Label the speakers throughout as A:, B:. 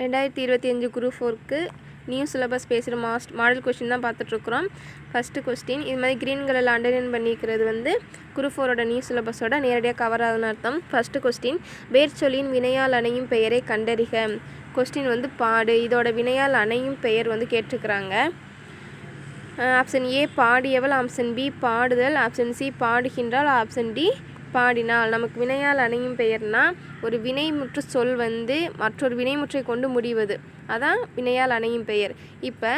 A: ரெண்டாயிரத்தி இருபத்தி அஞ்சு குரூப் ஃபோருக்கு நியூ சிலபஸ் பேசுகிற மாஸ்ட் மாடல் கொஸ்டின் தான் பார்த்துட்ருக்குறோம். ஃபஸ்ட்டு கொஸ்டின் இது மாதிரி க்ரீன் கலரில் அண்டர்லைன் பண்ணிக்கிறது வந்து குரூப் ஃபோரோட நியூ சிலபஸோட நேரடியாக கவர் ஆகுதுன்னு அர்த்தம். ஃபஸ்ட்டு கொஸ்டின் வேர்ச்சொல்லின் வினையால் அணையும் பெயரை கண்டறிக. கொஸ்டின் வந்து பாடு இதோட வினையால் அணையும் பெயர் வந்து கேட்டிருக்கிறாங்க. ஆப்ஷன் ஏ பாடியவள். ஆப்ஷன் பி பாடுதல். ஆப்ஷன் சி பாடுகின்றால் ஆப்ஷன் டி பாடினால் நமக்கு வினையால் அணையும் பெயர்னா ஒரு வினைமுற்று சொல் வந்து மற்றொரு வினைமுற்றை கொண்டு முடிவது. அதான் வினையால் அணையும் பெயர். இப்போ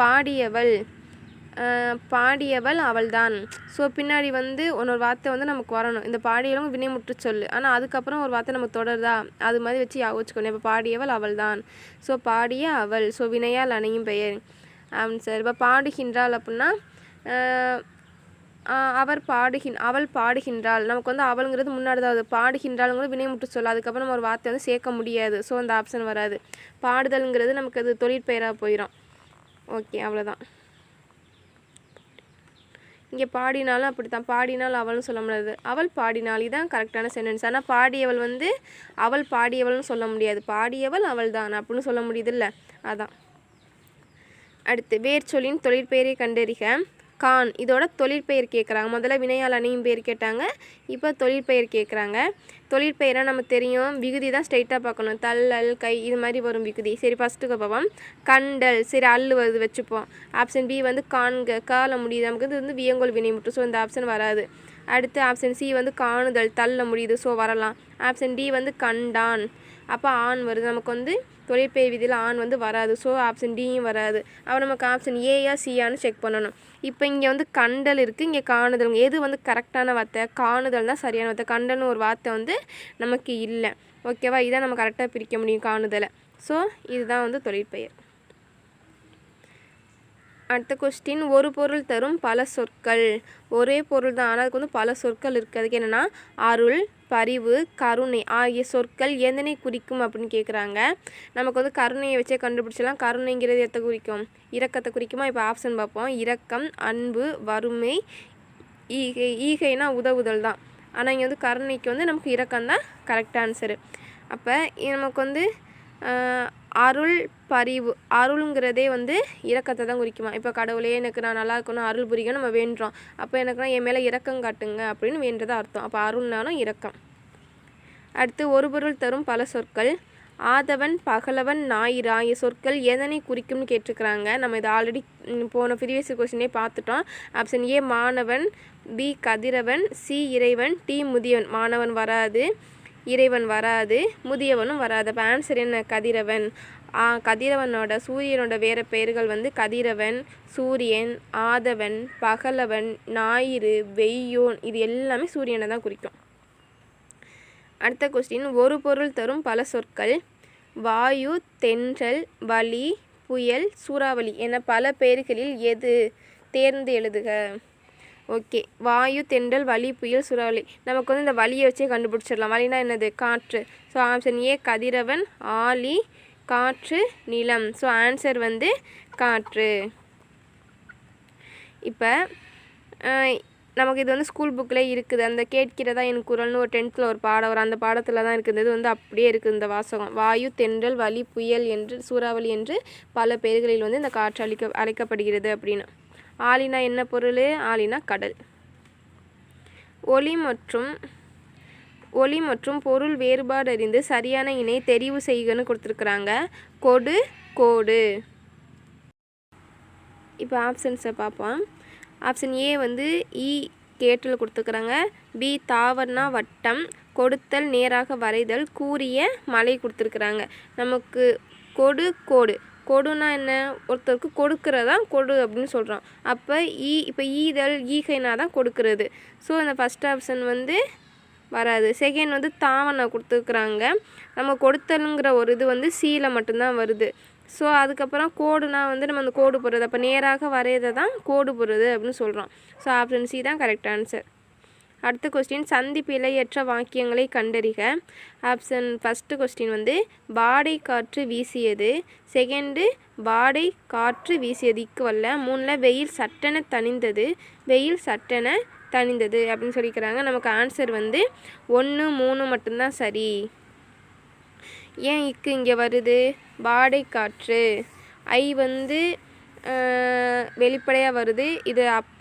A: பாடியவள் பாடியவள் அவள்தான். ஸோ பின்னாடி வந்து இன்னொரு வார்த்தை வந்து நமக்கு வரணும். இந்த பாடியவங்க வினைமுற்று சொல் ஆனால் அதுக்கப்புறம் ஒரு வார்த்தை நம்ம தொடருதா? அது மாதிரி வச்சு ஞாபகம் இப்போ பாடியவள் அவள்தான். ஸோ பாடிய அவள். ஸோ வினையால் அணையும் பெயர். ஆன்சர் இப்போ பாடுகின்றாள் அப்படின்னா அவர் பாடுகின் அவள் பாடுகின்றாள். நமக்கு வந்து அவளுங்கிறது முன்னாடி தான். பாடுகின்றாளுங்கிறது வினைமுட்டு சொல்ல அதுக்கப்புறம் நம்ம ஒரு வார்த்தை வந்து சேர்க்க முடியாது. ஸோ அந்த ஆப்ஷன் வராது. பாடுதல்ங்கிறது நமக்கு அது தொழிற்பெயராக போயிடும் ஓகே அவ்வளோதான் இங்கே பாடினாலும் அப்படி தான் பாடினால் அவளும் சொல்ல முடியாது. அவள் பாடினாள் இதான் கரெக்டான சென்டென்ஸ் ஆனால் பாடியவள் வந்து அவள் பாடியவள்னு சொல்ல முடியாது. பாடியவள் அவள் தான் அப்படின்னு சொல்ல முடியுதுல்ல. அதான். அடுத்து வேர்ச்சொல்லின் தொழிற்பெயரை கண்டறிக. கான் இதோட தொழிற்பெயர் கேட்குறாங்க முதல்ல வினையால் அணியும் பேர் கேட்டாங்க. இப்போ தொழிற்பெயர் கேட்குறாங்க தொழிற்பெயராக நம்ம தெரியும். விகுதி தான் ஸ்ட்ரைட்டாக பார்க்கணும். தள்ளல் கை இது மாதிரி வரும் விகுதி. சரி ஃபஸ்ட்டுக்கு பார்ப்போம் கண்டல் சரி அல்லு வருது வச்சுப்போம். ஆப்ஷன் பி வந்து காண்க கால முடியுது. நமக்கு இது வந்து வியங்கோல் வினை முற்று ஸோ இந்த ஆப்ஷன் வராது. அடுத்து ஆப்ஷன் சி வந்து காணுதல் தள்ள முடியுது. ஸோ வரலாம். ஆப்ஷன் டி வந்து கண்டான். அப்போ ஆண் வருது. நமக்கு வந்து தொழிற்பெயர் விதியில் ஆண் வந்து வராது. ஸோ ஆப்ஷன் டியும் வராது. அப்போ நமக்கு ஆப்ஷன் ஏயா சியான்னு செக் பண்ணணும். இப்போ இங்கே வந்து கண்டல் இருக்குது இங்கே காணுதல். எது வந்து கரெக்டான வார்த்தை? காணுதல் தான் சரியான வார்த்தை. கண்டல்னு ஒரு வார்த்தை வந்து நமக்கு இல்லை. ஓகேவா இதான் நம்ம கரெக்டாக பிரிக்க முடியும் காணுதலை. ஸோ இதுதான் வந்து தொழிற்பெயர். அடுத்த கொஸ்டின் ஒரு பொருள் தரும் பல சொற்கள். ஒரே பொருள் தான் ஆனால் அதுக்கு வந்து பல சொற்கள் இருக்குது அதுக்கு என்னென்னா அருள் பரிவு கருணை ஆகிய சொற்கள் எதனை குறிக்கும் அப்படின்னு கேட்குறாங்க நமக்கு வந்து கருணையை வச்சே கண்டுபிடிச்சலாம் கருணைங்கிறது எத்தை குறிக்கும்? இரக்கத்தை குறிக்குமா? இப்போ ஆப்ஷன் பார்ப்போம். இரக்கம் அன்பு வறுமை ஈகை ஈகைனா உதவுதல் தான். ஆனால் இங்கே வந்து கருணைக்கு வந்து நமக்கு இரக்கம் தான் கரெக்ட் ஆன்சரு அப்போ நமக்கு வந்து அருள் பரிவு. அருளுங்கிறதே வந்து இரக்கத்தை தான் குறிக்குமா? இப்போ கடவுளே எனக்கு நான் நல்லா இருக்கணும் அருள் புரியும் நம்ம வேண்டுறோம். அப்போ எனக்குனா என் மேலே இரக்கம் காட்டுங்க அப்படின்னு வேண்டதா அர்த்தம். அப்போ அருள்னாலும் இரக்கம். அடுத்து ஒரு பொருள் தரும் பல சொற்கள். ஆதவன் பகலவன் ஞாயிறா ஆகிய சொற்கள் எதனை குறிக்கும்னு கேட்டிருக்கிறாங்க. நம்ம இதை ஆல்ரெடி போன ப்ரீவியஸ் கொஸ்டினே பார்த்துட்டோம். ஆப்ஷன் ஏ மாணவன். பி கதிரவன். சி இறைவன். டி முதியவன். மாணவன் வராது. இறைவன் வராது முதியவனும் வராது. அப்போ ஆன்சர் என்ன? கதிரவன். கதிரவனோட சூரியனோட வேறு பெயர்கள் வந்து கதிரவன் சூரியன் ஆதவன் பகலவன் ஞாயிறு வெய்யோன். இது எல்லாமே சூரியனை தான் குறிக்கும். அடுத்த கொஸ்டின் ஒரு பொருள் தரும் பல சொற்கள். வாயு தென்றல் வலி புயல் சூறாவளி என பல பெயர்களில் எது தேர்ந்து எழுதுக? ஓகே. வாயு தென்றல் வலி புயல் சூறாவளி நமக்கு வந்து இந்த வலியை வச்சே கண்டுபிடிச்சிடலாம். வலினா என்னது? காற்று. ஸோ ஆப்ஷன் ஏ கதிரவன் ஆலி காற்று நிலம். ஸோ ஆன்சர் வந்து காற்று. இப்போ நமக்கு இது வந்து ஸ்கூல் புக்கில் இருக்குது. அந்த கேட்கிறதா என் குரல்னு ஒரு டென்த்தில் ஒரு பாடம் வரும். அந்த பாடத்தில் தான் இருக்குது. இது வந்து அப்படியே இருக்குது இந்த வாசகம். வாயு தென்றல் வலி புயல் என்று சூறாவளி என்று பல பெயர்களில் வந்து இந்த காற்று அழிக்க அழைக்கப்படுகிறது அப்படின்னு. ஆலினா என்ன பொருள்? ஆலினா கடல். ஒளி மற்றும் ஒளி மற்றும் பொருள் வேறுபாடு அறிந்து சரியான இணை தெரிவு செய்கன்னு கொடுத்துருக்குறாங்க. கொடு கோடு. இப்போ ஆப்ஷன்ஸை பார்ப்போம் ஆப்ஷன் ஏ வந்து இ கேட்டில் கொடுத்துருக்குறாங்க. பி தாவர்னா வட்டம் கொடுத்தல் நேராக வரைதல் கூறிய மலை கொடுத்துருக்குறாங்க. நமக்கு கொடு கோடு. கொடுனா என்ன? ஒருத்தருக்கு கொடுக்கறதான் கொடு அப்படின்னு சொல்கிறோம் அப்போ ஈ இப்போ ஈதல் ஈகைனா தான் கொடுக்கறது. ஸோ இந்த ஃபஸ்ட் ஆப்ஷன் வந்து வராது. செகண்ட் வந்து தாவனை கொடுத்துருக்குறாங்க. நம்ம கொடுத்தலுங்கிற ஒரு இது வந்து சீல மட்டும்தான் வருது. ஸோ அதுக்கப்புறம் கோடுனா வந்து நம்ம அந்த கோடு போடுறது. அப்போ நேராக வரையதை தான் கோடு போடுறது அப்படின்னு சொல்கிறோம் ஸோ ஆப்ஷன் சி தான் கரெக்ட் ஆன்சர் அடுத்த கொஸ்டின் சந்தி பிழையற்ற வாக்கியங்களை கண்டறிக. ஆப்ஷன் ஃபஸ்ட்டு கொஸ்டின் வந்து பாடை காற்று வீசியது. செகண்டு பாடை காற்று வீசியது. இக்குவல்ல மூணில் வெயில் சட்டென தணிந்தது. வெயில் சட்டென தணிந்தது அப்படின்னு சொல்லிக்கிறாங்க. நமக்கு ஆன்சர் வந்து ஒன்று மூணு மட்டும்தான் சரி. ஏன் இக்கு இங்கே வருது? பாடை காற்று. ஐ வந்து வெளிப்படையாக வருது. இது அப்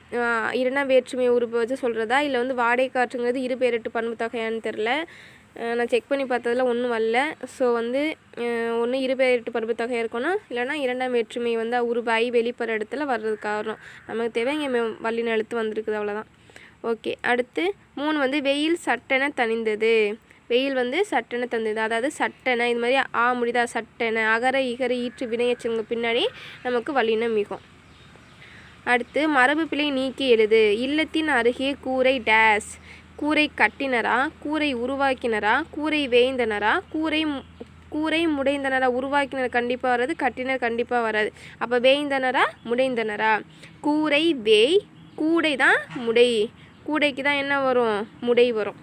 A: இரண்டாம் வேற்றுமை உறுப்பு வச்சு சொல்கிறதா இல்லை வந்து வாடகை காற்றுங்கிறது இரு பேரெட்டு பண்பு தொகையான்னு தெரில நான் செக் பண்ணி பார்த்ததுல ஒன்றும் வரல. ஸோ வந்து ஒன்று இரு பேரெட்டு பண்பு தொகையாக இருக்கணும். இல்லைனா இரண்டாம் வேற்றுமை வந்து உருவு ஐ இடத்துல வர்றது காரணம். நமக்கு தேவை இங்கே வல்லின எழுத்து வந்திருக்குது அவ்வளோதான் ஓகே அடுத்து மூணு வந்து வெயில் சட்டென தணிந்தது. வெயில் வந்து சட்டென தந்தது அதாவது சட்டென இது மாதிரி ஆ முடிதா சட்டென அகர இகர ஈற்று வினையச்சங்க பின்னாடி நமக்கு வல்லினம் மிகும். அடுத்து மரபு பிழை நீக்கி எழுது. இல்லத்தின் அருகே கூரை டேஸ். கூரை கட்டினரா? கூரை உருவாக்கினரா? கூரை வேய்ந்தனரா? கூரை கூரை முடைந்தனரா? உருவாக்கினர் கண்டிப்பாக வராது கட்டினர் கண்டிப்பாக வராது. அப்போ வேய்ந்தனரா? முடைந்தனரா? கூரை வேய் கூடை தான் முடை. கூடைக்கு தான் என்ன வரும்? முடை வரும்.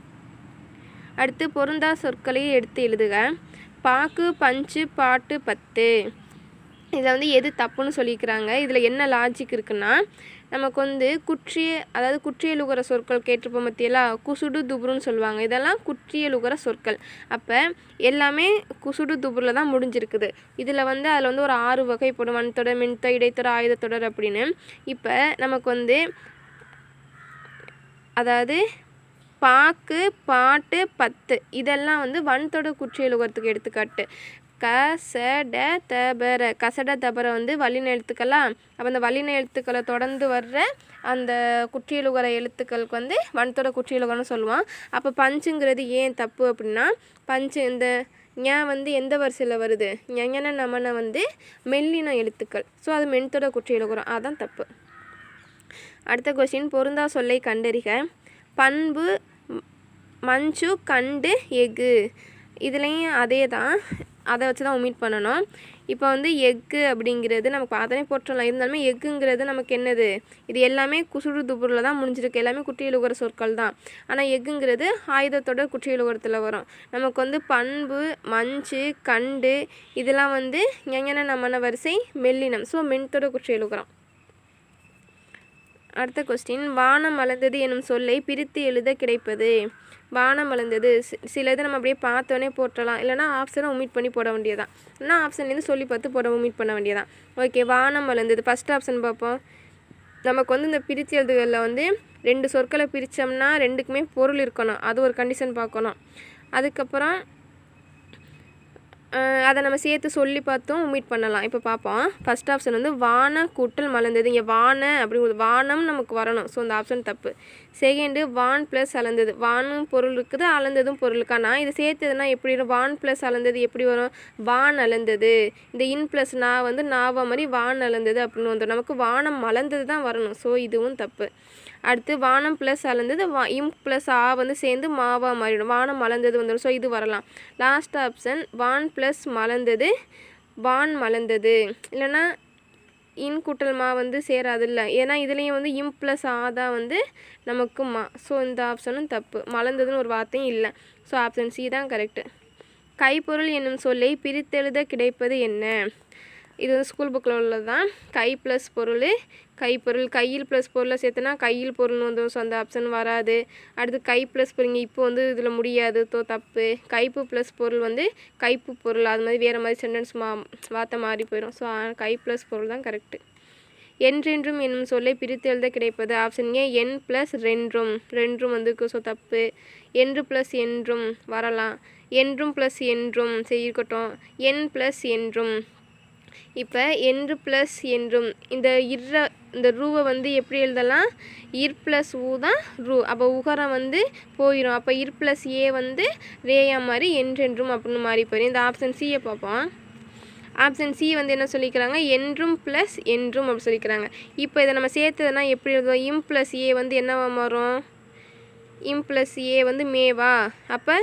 A: அடுத்து பொருந்தா சொற்களை எடுத்து எழுதுக. பாக்கு பஞ்சு பாட்டு பத்து. இதில் வந்து எது தப்புன்னு சொல்லியிருக்கிறாங்க இதில் என்ன லாஜிக் இருக்குன்னா நமக்கு வந்து குற்றிய அதாவது குற்றியலுகர சொற்கள் கேட்டிருப்போம் பற்றியெல்லாம் குசுடு துபுருன்னு சொல்லுவாங்க. இதெல்லாம் குற்றியலுகர சொற்கள். அப்போ எல்லாமே குசுடு துபுரில் தான் முடிஞ்சிருக்குது. இதில் வந்து அதில் வந்து ஒரு ஆறு வகைப்படும் வன்தொடர் மின்தொடர் இடைத்தொடர் ஆயுதத்தொடர் அப்படின்னு. இப்போ நமக்கு வந்து அதாவது பாக்கு பாட்டு பத்து. இதெல்லாம் வந்து வன்தொடர் குற்றியலுகரத்துக்கு எடுத்துக்காட்டு. கசட ச தபர கசட தபர வந்து வல்லின எழுத்துக்களா அப்போ அந்த வல்லின எழுத்துக்களை தொடர்ந்து வர்ற அந்த குற்றியலுகர எழுத்துக்களுக்கு வந்து வனத்தோட குற்றியலுகரம்னு சொல்லுவான். அப்போ பஞ்சுங்கிறது ஏன் தப்பு அப்படின்னா பஞ்சு இந்த ஞா வந்து எந்த வரிசையில் வருது? ஞன நமன வந்து மெல்லின எழுத்துக்கள். ஸோ அது மென்தோட குற்றியலுகரம். அதுதான் தப்பு. அடுத்த கொஸ்டின் பொருந்தா சொல்லை கண்டறிக. பண்பு மஞ்சு கண்டு எஃகு. இதுலேயும் அதே தான் அதை வச்சு தான் ஒமிட் பண்ணணும். இப்போ வந்து எக்கு அப்படிங்கிறது நமக்கு பார்த்தனே போட்டுடலாம். இருந்தாலுமே எக்குங்கிறது நமக்கு என்னது? இது எல்லாமே குசுடு துபுரில் தான் முடிஞ்சிருக்கு. எல்லாமே குற்றியலுகர சொற்கள் தான். ஆனால் எக்குங்கிறது ஆயுதத்தோட குற்றியலுகரத்தில் வரும். நமக்கு வந்து பண்பு மஞ்சு கண்டு இதெல்லாம் வந்து ஞஞன நமன வரிசை மெல்லினம். ஸோ மென்தோட குற்றியலுகரம் அடுத்த கொஸ்டின் வானம் மலர்ந்தது எனும் சொல்லை பிரித்து எழுத கிடைப்பது. வானம் மலர்ந்தது சில இதை நம்ம அப்படியே பார்த்தோன்னே போட்டலாம் இல்லைனா ஆப்ஷனை உமிட் பண்ணி போட வேண்டியதான் இல்லைனா ஆப்ஷன்லேருந்து சொல்லி பார்த்து போட உமிட் பண்ண வேண்டியதான் ஓகே வானம் மலர்ந்தது ஃபஸ்ட் ஆப்ஷன் பார்ப்போம். நமக்கு வந்து இந்த பிரித்து எழுதுகளில் வந்து ரெண்டு சொற்களை பிரித்தோம்னா ரெண்டுக்குமே பொருள் இருக்கணும். அது ஒரு கண்டிஷன் பார்க்கணும். அதுக்கப்புறம் அதை நம்ம சேர்த்து சொல்லி பார்த்தும் மீட் பண்ணலாம். இப்போ பார்ப்போம். ஃபஸ்ட் ஆப்ஷன் வந்து வான கூட்டல் மலர்ந்தது. இங்கே வான அப்படிங்கிறது வானம் நமக்கு வரணும். ஸோ அந்த ஆப்ஷன் தப்பு. செகண்டு வான் ப்ளஸ் அளந்தது. வானும் பொருள் இருக்குது அளந்ததும் பொருளுக்கானா இது சேர்த்ததுன்னா எப்படி வரும்? வான் ப்ளஸ் அளந்தது எப்படி வரும்? வான் அளந்தது. இந்த இன் ப்ளஸ் நான் வந்து நாவா மாதிரி வான் அளந்தது அப்படின்னு வந்துடும் நமக்கு வானம் மலர்ந்தது தான் வரணும். ஸோ இதுவும் தப்பு. அடுத்து வானம் ப்ளஸ் அளந்தது வா இம் ப்ளஸ் ஆ வந்து சேர்ந்து மாவா மாறிடும் வானம் மலர்ந்தது வந்துடும் ஸோ இது வரலாம். லாஸ்ட் ஆப்ஷன் வான் ப்ளஸ் மலர்ந்தது வான் மலர்ந்தது. இல்லைன்னா இன் கூட்டல் மா வந்து சேராதில்ல. ஏன்னா இதுலேயும் வந்து இம் ப்ளஸ் ஆதா வந்து நமக்கு மா. ஸோ இந்த ஆப்ஷனும் தப்பு. மலர்ந்ததுன்னு ஒரு வார்த்தையும் இல்லை. ஸோ ஆப்ஷன் சி தான் கரெக்டு கைப்பொருள் என்னும் சொல்லை பிரித்தெழுத கிடைப்பது என்ன? இது வந்து ஸ்கூல் புக்கில் உள்ளது தான் கை ப்ளஸ் பொருள். கைப்பொருள் கையில் ப்ளஸ் பொருளை சேர்த்துனா கையில் பொருள்னு வந்து ஸோ அந்த ஆப்ஷன் வராது. அடுத்து கை ப்ளஸ் பொருள் இப்போ வந்து இதில் முடியாது. தோ தப்பு. கைப்பு ப்ளஸ் பொருள் வந்து கைப்பு பொருள். அது மாதிரி வேறு மாதிரி சென்டென்ஸ் மா வார்த்தை மாறி போயிடும் ஸோ கை ப்ளஸ் பொருள் தான் கரெக்டு என்றென்றும் என்னும் சொல்லை பிரித்து எழுத கிடைப்பது ஆப்ஷன் ஏ என் ப்ளஸ் ரென்றும். ரென்றும் வந்து ஸோ தப்பு. என்று ப்ளஸ் என்றும் வரலாம். என்றும் ப்ளஸ் என்றும் செய்யக்கட்டும் என் ப்ளஸ் என்றும் இப்போ என்று ப்ளஸ் என்றும். இந்த இர்ற இந்த ரூவை வந்து எப்படி எழுதலாம்? இர் ப்ளஸ் ஊ தான் ரூ. அப்போ உகரம் வந்து போயிடும் அப்போ இர் ப்ளஸ் ஏ வந்து ரேயா மாதிரி என்றென்றும் அப்படின்னு மாறி போயிடும் இந்த ஆப்ஷன் சியை பார்ப்போம். ஆப்ஷன் சி வந்து என்ன சொல்லிக்கிறாங்க? என்றும் ப்ளஸ் என்றும் அப்படி சொல்லிக்கிறாங்க. இப்போ இதை நம்ம சேர்த்ததுனா எப்படி எழுதுவோம்? இம் ப்ளஸ் ஏ வந்து என்னவா மாறும்? இம் ப்ளஸ் ஏ வந்து மேவா? அப்போ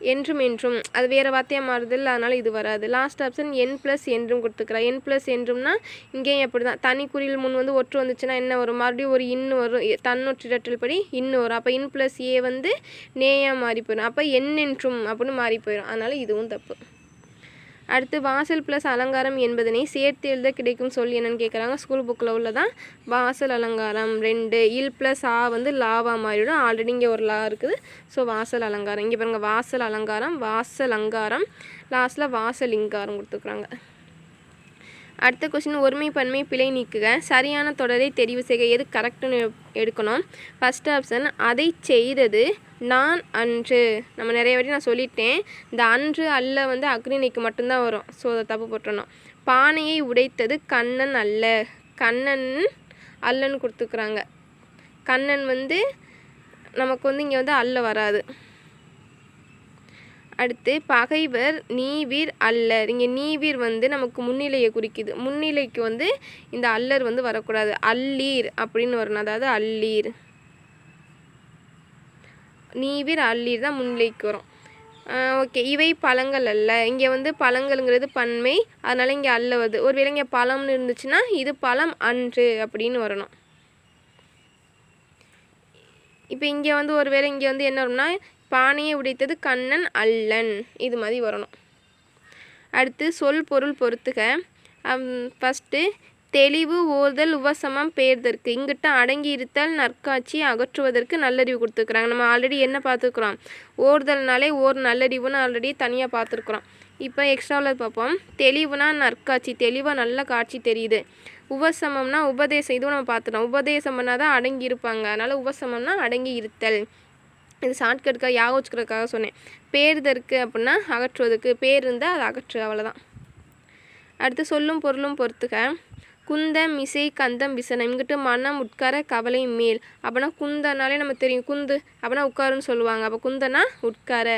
A: என்றும் என்றும். அது வேறு வார்த்தையாக மாறுதில்ல அதனால் இது வராது. லாஸ்ட் ஆப்ஷன் என் ப்ளஸ் என்றும் கொடுத்துக்கிறா. என் ப்ளஸ் என்றும்னா இங்கேயும் எப்படி தான் தனி குறியில் முன் வந்து ஒற்று வந்துச்சுன்னா என்ன வரும்? மறுபடியும் ஒரு இன்னு வரும். தன்னொற்றிடற்றல் படி இன்னு வரும். அப்போ இன் ப்ளஸ் ஏ வந்து நேயாக மாறி போயிடும் அப்போ என் என்றும் அப்படின்னு மாறி போயிடும் அதனால் இதுவும் தப்பு. அடுத்து வாசல் ப்ளஸ் அலங்காரம் என்பதனை சேர்த்து எழுத கிடைக்கும் சொல் என்னன்னு கேட்குறாங்க ஸ்கூல் புக்கில் உள்ளதான் வாசல் அலங்காரம். ரெண்டு இல் ப்ளஸ் ஆ வந்து லாவா மாறிவிடும். ஆல்ரெடி இங்கே ஒரு லா இருக்குது. ஸோ வாசல் அலங்காரம். இங்கே பாருங்கள் வாசல் அலங்காரம் வாசல் அலங்காரம் லாஸ்ட்டில் வாசல் இங்காரம் கொடுத்துருக்குறாங்க. அடுத்த கொஸ்டின் ஒருமை பன்மை பிழை நீக்குக. சரியான தொடரை தெரிவு செய்க. எது கரெக்டுன்னு எடுக்கணும். ஃபஸ்ட் ஆப்ஷன் அதை செய்தது நான் அன்று. நம்ம நிறைய வாட்டி நான் சொல்லிட்டேன். இந்த அன்று அல்ல வந்து அக்னினைக்கு மட்டும்தான் வரும். ஸோ அதை தப்பு போட்டுறணும். பானையை உடைத்தது கண்ணன் அல்ல. கண்ணன் அல்லன்னு கொடுத்துக்குறாங்க. கண்ணன் வந்து நமக்கு வந்து இங்கே வந்து அல்ல வராது. அடுத்து பகைவர் நீவீர் அல்லர். இங்கே நீவீர் வந்து நமக்கு முன்னிலையை குறிக்குது. முன்னிலைக்கு வந்து இந்த அல்லர் வந்து வரக்கூடாது. அல்லீர் அப்படின்னு வரணும். அதாவது அல்லீர். நீவிர் அல்லீர் தான் முன்னிலைக்கு வரும். ஓகே. இவை பழங்கள் அல்ல. இங்கே வந்து பழங்கள்ங்கிறது பன்மை. அதனால் இங்கே அல்ல வருது ஒரு வேளை இங்கே பழம்னு இருந்துச்சுன்னா இது பழம் அன்று அப்படின்னு வரணும். இப்போ இங்கே வந்து ஒரு வேளை இங்கே வந்து என்ன வரும்னா பானையை உடைத்தது கண்ணன் அல்லன். இது மாதிரி வரணும். அடுத்து சொல் பொருள் பொறுத்துக. ஃபஸ்ட்டு தெளிவு ஓர்தல் உவசமம் பெயர்தற்கு. இங்கிட்ட அடங்கி இருத்தல் நற்காட்சி அகற்றுவதற்கு நல்லறிவு கொடுத்துருக்குறாங்க. நம்ம ஆல்ரெடி என்ன பார்த்துருக்குறோம்? ஓர்தல்னாலே ஓர் நல்லறிவுன்னு ஆல்ரெடி தனியாக பார்த்துருக்குறோம். இப்போ எக்ஸ்ட்ராவில் பார்ப்போம். தெளிவுனா நற்காட்சி. தெளிவாக நல்ல காட்சி தெரியுது. உபசமம்னா உபதேசம். இதுவும் நம்ம பார்த்துட்டோம் உபதேசம் பண்ணால் தான் அடங்கி இருப்பாங்க அதனால் உபசமம்னா அடங்கி இருத்தல் இது ஷார்ட்கட்டுக்காக யாக வச்சுக்கிறதுக்காக சொன்னேன் பேர்தற்கு அப்படின்னா அகற்றுவதுக்கு. பேர் இருந்தால் அது அகற்று அவ்வளோதான் அடுத்து சொல்லும் பொருளும் பொறுத்துக. குந்தம் மிசை கந்தம் விசனம். இங்கிட்டு மனம் உட்கார கவலை மேல். அப்படின்னா குந்தனாலே நம்ம தெரியும். குந்து அப்படின்னா உட்காருன்னு சொல்லுவாங்க. அப்போ குந்தனா உட்கார.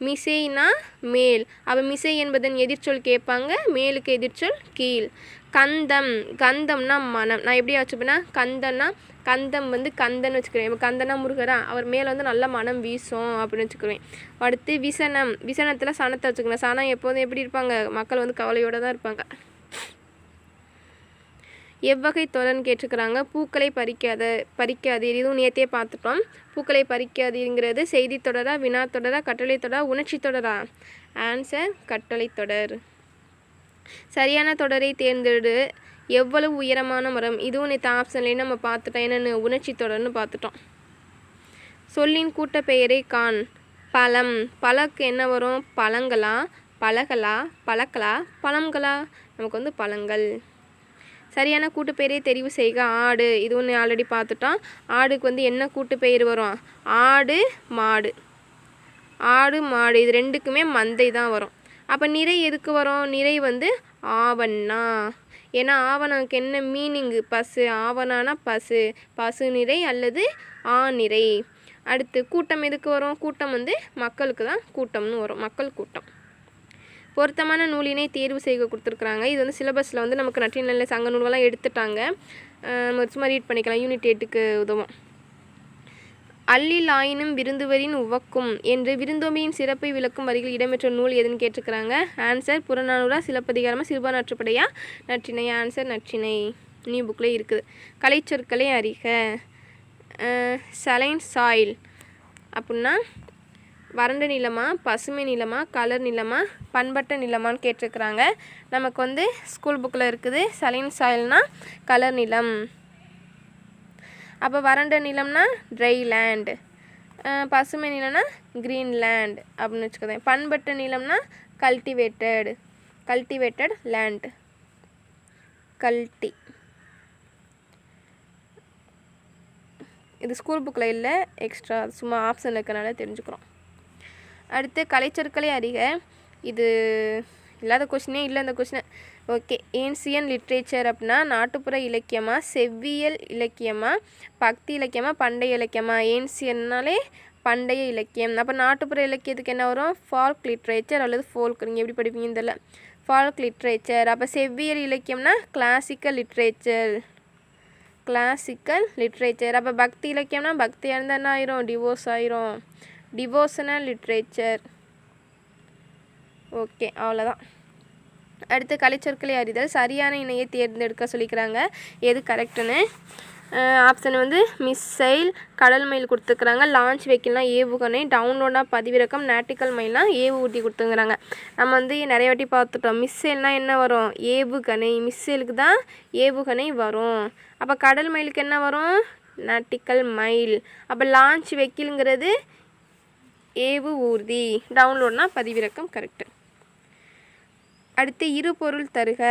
A: மிசைனா மேல். அப்போ மிசை என்பதன் எதிர்ச்சொல் கேட்பாங்க. மேலுக்கு எதிர்ச்சொல் கீழ். கந்தம் கந்தம்னா மனம். நான் எப்படி வச்சுப்பேன்னா கந்தம்னா கந்தம் வந்து கந்தன் வச்சுக்கிறேன். இப்போ கந்தனா முருகரா அவர் மேலே வந்து நல்ல மனம் வீசும் அப்படின்னு வச்சுக்கிறேன். அடுத்து விசனம் விசனத்தில் சனத்தை வச்சுக்கிறேன் சனம் எப்போதும் எப்படி இருப்பாங்க? மக்கள் வந்து கவலையோடு தான் இருப்பாங்க. எவ்வகை தொடர்னு கேட்டிருக்கிறாங்க. பூக்களை பறிக்காத பறிக்காதீர். இதுவும் நேற்றே பார்த்துட்டோம். பூக்களை பறிக்காதீங்கிறது செய்தி தொடரா வினா தொடரா கட்டளை தொடரா உணர்ச்சி தொடரா? ஆன்சர் கட்டளை தொடர். சரியான தொடரை தேர்ந்தெடு. எவ்வளவு உயரமான மரம்? இதுவும் நேற்று ஆப்ஷன்லேயே நம்ம பார்த்துட்டோம் என்னென்னு உணர்ச்சி தொடர்னு பார்த்துட்டோம். சொல்லின் கூட்ட பெயரே கான். பழம். பழக்கு என்ன வரும்? பழங்களா? பழகலா பழக்கலா? பழங்களா நமக்கு வந்து பழங்கள். சரியான கூட்டு தெரிவு செய்க. ஆடு. இது ஒன்று ஆல்ரெடி பார்த்துட்டோம். ஆடுக்கு வந்து என்ன கூட்டு பெயர் வரும்? ஆடு மாடு. ஆடு மாடு. இது ரெண்டுக்குமே மந்தை தான் வரும். அப்போ நிறை எதுக்கு வரும்? நிறை வந்து ஆவண்ணா. ஏன்னா ஆவணக்கு என்ன மீனிங்கு பசு. ஆவணானா பசு. பசு நிறை அல்லது ஆ நிறை. அடுத்து கூட்டம் எதுக்கு வரும்? கூட்டம் வந்து மக்களுக்கு தான் கூட்டம்னு வரும். மக்கள் கூட்டம். பொருத்தமான நூலினை தேர்வு செய்ய கொடுத்துருக்குறாங்க. இது வந்து சிலபஸில் வந்து நமக்கு நற்றினல்ல சங்க நூல்கள்லாம் எடுத்துட்டாங்க. நம்ம சும்மா ரீட் பண்ணிக்கலாம். யூனிட் எட்டுக்கு உதவும். அல்லில் ஆயினும் விருந்துவரின் உவக்கும் என்று விருந்தோம்பியின் சிறப்பை விளக்கும் வரிகள் இடம்பெற்ற நூல் எதுன்னு கேட்டிருக்கிறாங்க. ஆன்சர் புறநானூறா சிலப்பதிகாரமாக சிறுபா நற்றுப்படையா? நற்றினை ஆன்சர் நற்றினை. நியூ புக்கில் இருக்குது. கலைச்சொற்களை அறிக. சலைன் சாயில் அப்படின்னா வறண்ட நிலமா பசுமை நிலமா கலர் நிலமா பண்பட்ட நிலமான்னு கேட்டிருக்கிறாங்க. நமக்கு வந்து ஸ்கூல் புக்கில் இருக்குது. சலைன் சாயில்னால் கலர் நிலம். அப்போ வறண்ட நிலம்னா ட்ரை லேண்டு பசுமை நிலம்னா க்ரீன் லேண்ட் அப்படின்னு வச்சுக்கோங்க. பண்பட்ட நிலம்னா கல்டிவேட்டடு கல்டிவேட்டட் லேண்ட் கல்டி இது ஸ்கூல் புக்கில் இல்லை எக்ஸ்ட்ரா சும்மா ஆப்ஷன் இருக்கிறனால தெரிஞ்சுக்கிறோம். அடுத்து கலைச்சொற்களை அறிக. இது இல்லாத கொஷினே இல்லை அந்த கொஷினை ஓகே. ஏன்சியன் லிட்ரேச்சர் அப்படின்னா நாட்டுப்புற இலக்கியமாக செவ்வியல் இலக்கியமாக பக்தி இலக்கியமாக பண்டைய இலக்கியமா? ஏன்சியன்னாலே பண்டைய இலக்கியம். அப்போ நாட்டுப்புற இலக்கியத்துக்கு என்ன வரும்? ஃபால்க் லிட்ரேச்சர் அல்லது ஃபோல்க் நீங்கள் எப்படி படிப்பீங்க இதில் ஃபால்க் லிட்ரேச்சர் அப்போ செவ்வியல் இலக்கியம்னா கிளாசிக்கல் லிட்ரேச்சர் கிளாசிக்கல் லிட்ரேச்சர் அப்போ பக்தி இலக்கியம்னா பக்தியாக இருந்தால் என்ன ஆயிரும்? டிவோர்ஸ் ஆயிரும். Devotional literature okay. அவ்வளோதான் அடுத்து கலைச்சொற்களை அறிதல் சரியான இணையை தேர்ந்தெடுக்க சொல்லிக்கிறாங்க. எது கரெக்டுன்னு ஆப்ஷன் வந்து மிஸ்ஸைல் கடல் மயில் கொடுத்துக்கிறாங்க. லான்ச் வெஹிக்கிள்னால் ஏவுகணை டவுன்லோடாக பதிவிறக்கம் நாட்டிக்கல் மயிலாம் ஏவு ஊட்டி கொடுத்துங்கிறாங்க. நம்ம வந்து நிறைய வாட்டி பார்த்துட்டோம். மிஸ்ஸைல்னால் என்ன வரும்? ஏவுகணை. மிஸ்ஸைலுக்கு தான் ஏவுகணை வரும். அப்போ கடல் மயிலுக்கு என்ன வரும்? நாட்டிக்கல் மயில் அப்போ லான்ச் வெக்கிலுங்கிறது ஏவு ஊர்தி டவுன்லோட்னால் பதிவிறக்கம் கரெக்டு அடுத்து இரு பொருள் தருக.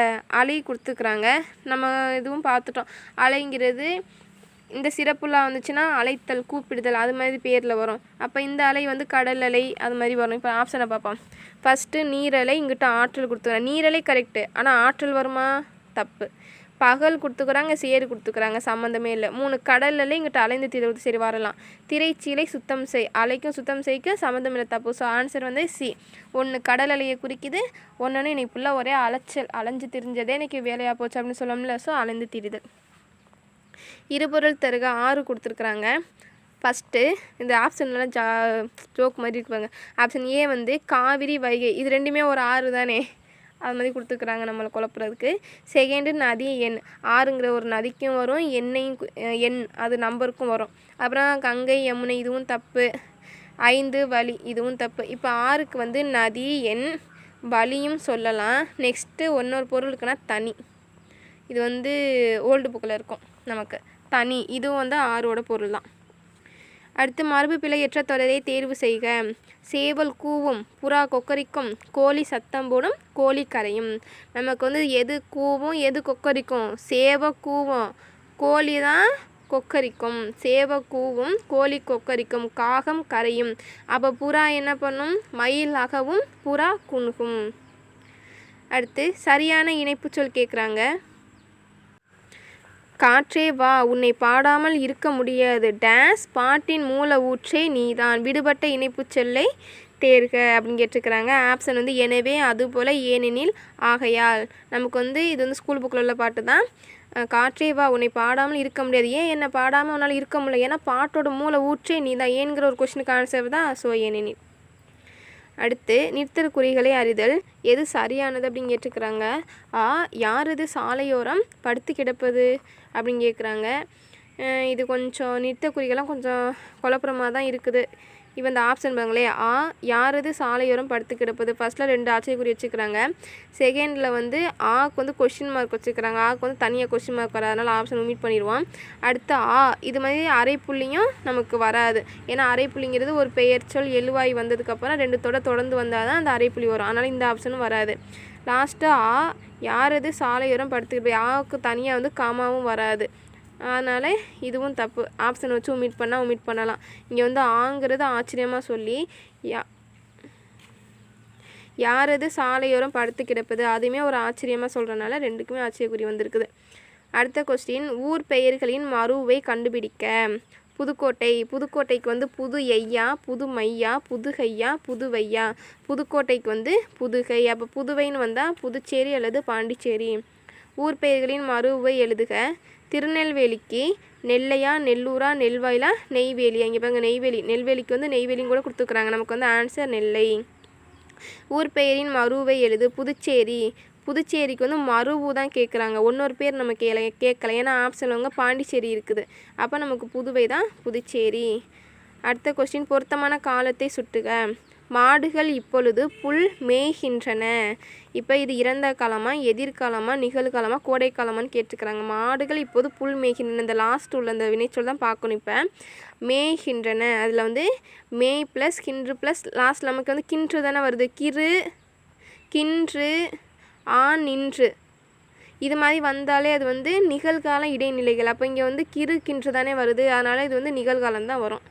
A: அலை கொடுத்துக்கிறாங்க. நம்ம இதுவும் பார்த்துட்டோம். அலைங்கிறது இந்த சிறப்புலாம் வந்துச்சுன்னா அலைத்தல் கூப்பிடுதல் அது மாதிரி பேரில் வரும். அப்போ இந்த அலை வந்து கடல் அலை அது மாதிரி வரும். இப்போ ஆப்ஷனை பார்ப்போம். ஃபஸ்ட்டு நீரலை இங்கிட்ட ஆற்றல் கொடுத்துருவேன் நீரலை கரெக்டு ஆனால் ஆற்றல் வருமா? தப்பு. பகல் கொடுத்துக்கிறாங்க சேறு கொடுத்துக்கிறாங்க சம்மந்தமே இல்லை. மூணு கடல் இங்கிட்ட அலைந்து தீர்வு சரி வரலாம். திரைச்சீலை சுத்தம் செய். அலைக்கும் சுத்தம் செய்க்க சம்மந்தம் இல்லை தப்பு. ஸோ ஆன்சர் வந்து சி ஒன்று கடல் அலையை குறிக்குது. ஒன்று இன்னைக்கு ஃபுல்லாக ஒரே அலைச்சல் அலைஞ்சு திரிஞ்சதே இன்றைக்கி வேலையாக போச்சு அப்படின்னு சொல்லணும்ல ஸோ அலைந்து திரிதல் இருபொருள் தருக ஆறு கொடுத்துருக்குறாங்க. ஃபஸ்ட்டு இந்த ஆப்ஷன்லாம் ஜா ஜோக் மாதிரி இருக்குவாங்க ஆப்ஷன் ஏ வந்து காவிரி வைகை. இது ரெண்டுமே ஒரு ஆறு தானே? அது மாதிரி கொடுத்துருக்குறாங்க நம்மளை குழப்புறதுக்கு. செகண்டு நதி எண். ஆறுங்கிற ஒரு நதிக்கும் வரும் எண்ணையும் எண் அது நம்பருக்கும் வரும். அப்புறம் கங்கை யமுனை இதுவும் தப்பு. ஐந்து வலி இதுவும் தப்பு. இப்போ ஆறுக்கு வந்து நதி எண் வலியும் சொல்லலாம். நெக்ஸ்ட்டு ஒன்னொரு பொருள் இருக்குன்னா தனி. இது வந்து ஓல்டு புக்கில் இருக்கும் நமக்கு. தனி. இதுவும் வந்து ஆறோட பொருள் தான் அடுத்து மரபு பிழையற்ற தொடரை தேர்வு செய்க. சேவல் கூவும் புறா கொக்கரிக்கும் கோழி சத்தம் போடும் கோழி கரையும். நமக்கு வந்து எது கூவும் எது கொக்கரிக்கும்? சேவை கூவும் கோழி தான் கொக்கரிக்கும். சேவை கூவும் கோழி கொக்கரிக்கும் காகம் கரையும். அப்போ புறா என்ன பண்ணும்? மயில் அகவும் புறா குணுகும். அடுத்து சரியான இணைப்புச் சொல் கேட்குறாங்க காற்றே வா உன்னை பாடாமல் இருக்க முடியாது. டேஸ் பாட்டின் மூல ஊற்றே நீதான். விடுபட்ட இணைப்புச் சொல்லை தேர்க அப்படின்னு கேட்டிருக்கிறாங்க. ஆப்ஷன் வந்து எனவே அதுபோல் ஏனெனில் ஆகையால். நமக்கு வந்து இது வந்து ஸ்கூல் புக்கில் உள்ள பாட்டு தான். காற்றே வா உன்னை பாடாமல் இருக்க முடியாது. ஏன் என்னை பாடாமல் உன்னால் இருக்க முடியல? ஏன்னா பாட்டோட மூல ஊற்றே நீ தான் ஏன்கிற ஒரு கொஷினுக்கு ஆன்சர் தான். ஸோ ஏனெனில். அடுத்து நிறுத்தல் குறிகளை அறிதல். எது சரியானது அப்படின்னு கேட்டுக்கிறாங்க ஆ யார் இது சாலையோரம் படுத்து கிடப்பது அப்படின்னு கேட்குறாங்க. அஹ் இது கொஞ்சம் நிறுத்த குறிகள்லாம் கொஞ்சம் குழப்பறமாக தான் இருக்குது. இப்போ இந்த ஆப்ஷன் பாருங்களே ஆ யார் இது சாலையோரம் படுத்து கிடப்பது? ஃபர்ஸ்ட்டில் ரெண்டு ஆச்சரியக்குறி வச்சுக்கிறாங்க. செகண்டில் வந்து ஆக்கு வந்து கொஷின் மார்க் வச்சுக்கிறாங்க. ஆக்கு வந்து தனியாக கொஷின் மார்க் வராது. அதனால் ஆப்ஷன் மீட் பண்ணிடுவோம் அடுத்து ஆ இது மாதிரி அரைப்புள்ளியும் நமக்கு வராது. ஏன்னா அரைப்புள்ளிங்கிறது ஒரு பெயர்ச்சொல் எழுவாய் வந்ததுக்கப்புறம் ரெண்டு தொட தொடர்ந்து வந்தால் தான் அந்த அரைப்புள்ளி வரும். அதனால் இந்த ஆப்ஷனும் வராது. லாஸ்ட்டு ஆ யார் இது சாலையோரம் படுத்துக்கிட்டு ஆவுக்கு தனியாக வந்து காமாவும் வராது. அதனால் இதுவும் தப்பு. ஆப்ஷன் வச்சு உமிட் பண்ணால் உமிட் பண்ணலாம். இங்கே வந்து ஆங்கிறது ஆச்சரியமாக சொல்லி யா யாரது சாலையோரம் படுத்து கிடப்பது? அதுவுமே ஒரு ஆச்சரியமாக சொல்கிறனால ரெண்டுக்குமே ஆச்சரியக்குறி வந்திருக்குது. அடுத்த கொஸ்டின் ஊர் பெயர்களின் மறுவை கண்டுபிடிக்க. புதுக்கோட்டை புதுக்கோட்டைக்கு வந்து புது ஐயா புது மையா புதுகையா புதுவையா புதுக்கோட்டைக்கு வந்து புதுகை. அப்போ புதுவைன்னு வந்தால் புதுச்சேரி அல்லது பாண்டிச்சேரி. ஊர் பெயர்களின் மறுவை எழுதுக. திருநெல்வேலிக்கு நெல்லையா நெல்லூரா நெல்வாயிலா நெய்வேலியா? இங்கே பாருங்க நெய்வேலி. நெல்வேலிக்கு வந்து நெய்வேலியும் கூட கொடுத்துருக்குறாங்க. நமக்கு வந்து ஆன்சர் நெல்லை. ஊர் பெயரின் மருவை எழுது. புதுச்சேரி. புதுச்சேரிக்கு வந்து மருவு தான் கேட்குறாங்க ஒன்றொரு பேர் நம்ம கேள கேட்கல ஏன்னா ஆப்ஷன் வந்து பாண்டிச்சேரி இருக்குது. அப்போ நமக்கு புதுவை தான் புதுச்சேரி. அடுத்த கொஸ்டின் பொருத்தமான காலத்தை சுட்டுக. மாடுகள் இப்பொழுது புல் மேய்கின்றன. இப்போ இது இறந்த காலமாக எதிர்காலமாக நிகழ்காலமாக கோடைக்காலமான்னு கேட்டுக்கிறாங்க மாடுகள் இப்போது புல் மேய்கின்றன. இந்த லாஸ்ட் உள்ள அந்த வினைச்சொல் தான் பார்க்கணும் இப்போ. மேய்கின்றன. அதில் வந்து மேய் ப்ளஸ் கின்று ப்ளஸ் லாஸ்ட் நமக்கு வந்து கின்று தானே வருது. கிறு கின்று ஆ நின்று. இது மாதிரி வந்தாலே அது வந்து நிகழ்கால இடைநிலைகள். அப்போ இங்கே வந்து கிறு கின்று தானே வருது. அதனால் இது வந்து நிகழ்காலம் தான் வரும்.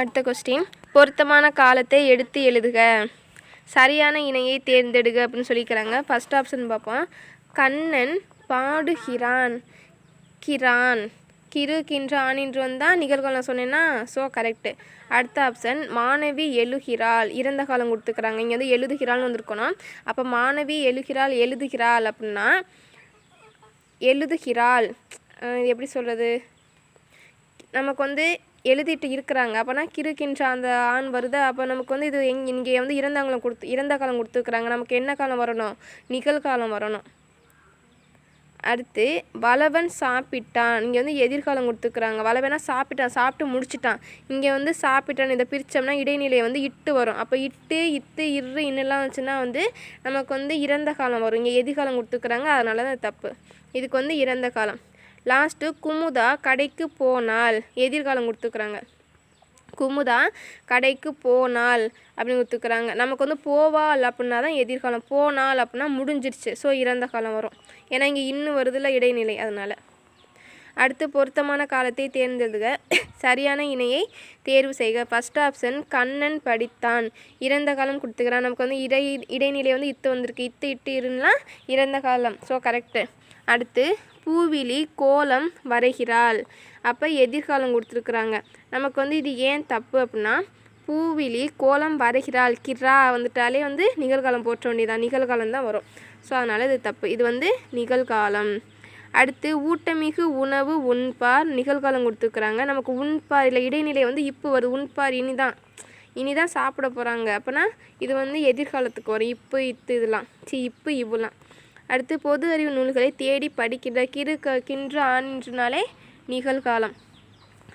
A: அடுத்த கொஸ்டின் பொருத்தமான காலத்தை எடுத்து எழுதுக. சரியான இணையை தேர்ந்தெடுக அப்படின்னு சொல்லிக்கிறாங்க. ஃபர்ஸ்ட் ஆப்ஷன் பார்ப்போம். கண்ணன் பாடுகிறான். கிரான். கிரு கின்று ஆனின்று வந்தால் நிகழ்காலம் சொன்னேன்னா ஸோ கரெக்டு அடுத்த ஆப்ஷன் மாணவி எழுகிறாள். இறந்த காலம் கொடுத்துக்கிறாங்க. இங்கே வந்து எழுதுகிறாள்னு வந்திருக்கணும் அப்போ மாணவி எழுகிறாள் எழுதுகிறாள் அப்படின்னா எழுதுகிறாள். எப்படி சொல்கிறது நமக்கு வந்து எழுதிட்டு இருக்கிறாங்க. அப்போனா கிறுக்கின்ற அந்த ஆண் வருது. அப்போ நமக்கு வந்து இது எங் இங்கே வந்து இறந்தவங்களும் கொடுத்து இறந்த காலம் கொடுத்துருக்குறாங்க. நமக்கு என்ன காலம் வரணும்? நிகழ்காலம் வரணும். அடுத்து வளவன் சாப்பிட்டான். இங்கே வந்து எதிர்காலம் கொடுத்துருக்குறாங்க. வளவனா சாப்பிட்டான். சாப்பிட்டு முடிச்சிட்டான். இங்கே வந்து சாப்பிட்டான். இதை பிரித்தோம்னா இடைநிலை வந்து இட்டு வரும். அப்போ இட்டு இத்து இரு இன்னெல்லாம் வந்துச்சுன்னா வந்து நமக்கு வந்து இறந்த காலம் வரும். இங்கே எதிர்காலம் கொடுத்துருக்குறாங்க. அதனால தான் தப்பு. இதுக்கு வந்து இறந்த காலம். லாஸ்ட்டு குமுதா கடைக்கு போனால். எதிர்காலம் கொடுத்துருக்குறாங்க. குமுதா கடைக்கு போனால் அப்படின்னு ஒத்துக்கிறாங்க நமக்கு வந்து போவாள் அப்படின்னா தான் எதிர்காலம். போனால் அப்படின்னா முடிஞ்சிருச்சு. ஸோ இறந்த காலம் வரும். ஏன்னா இங்கே இன்னும் வருதுல இடைநிலை அதனால். அடுத்து பொருத்தமான காலத்தை தேர்ந்தெடுக சரியான இணையை தேர்வு செய்க. ஃபஸ்ட் ஆப்ஷன் கண்ணன் படித்தான். இறந்த காலம் கொடுத்துக்கிறான். நமக்கு வந்து இடை இடைநிலை வந்து இத்து வந்திருக்கு. இத்து இட்டு இருந்தால் இறந்த காலம். ஸோ கரெக்டு அடுத்து பூவிலி கோலம் வரைகிறாள். அப்போ எதிர்காலம் கொடுத்துருக்குறாங்க. நமக்கு வந்து இது ஏன் தப்பு அப்படின்னா பூவிலி கோலம் வரைகிறாள். கிரா வந்துட்டாலே வந்து நிகழ்காலம் போற்ற வேண்டியதான் நிகழ்காலம் தான் வரும். ஸோ அதனால் இது தப்பு. இது வந்து நிகழ்காலம். அடுத்து ஊட்டமிகு உணவு உண்பார் நிகழ்காலம் கொடுத்துருக்குறாங்க. நமக்கு உண்பார் இல்லை இடைநிலை வந்து இப்போ வருது. உண்பார் இனிதான். இனிதான் சாப்பிட போகிறாங்க அப்போனா இது வந்து எதிர்காலத்துக்கு வரும். இப்போ இத்து இதெல்லாம். சி இப்போ இவ்வளோ அடுத்து பொது அறிவு நூல்களை தேடி படிக்கின்ற கிறு க கின்று ஆனின்றுனாலே நிகழ்காலம்.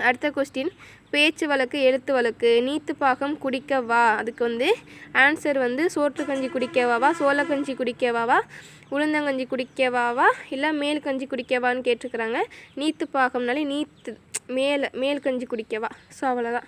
A: அடுத்த கொஸ்டின் பேச்சு வழக்கு எழுத்து வழக்கு நீத்து பாகம் குடிக்க வா. அதுக்கு வந்து ஆன்சர் வந்து சோற்று கஞ்சி குடிக்கவாவா சோளக்கஞ்சி குடிக்கவாவா உளுந்தங்கஞ்சி குடிக்கவாவா இல்லை மேல் கஞ்சி குடிக்கவான்னு கேட்டிருக்கிறாங்க. நீத்து பாகம்னாலே நீத்து மேலே மேல் கஞ்சி குடிக்கவா ஸோ அவ்வளோதான்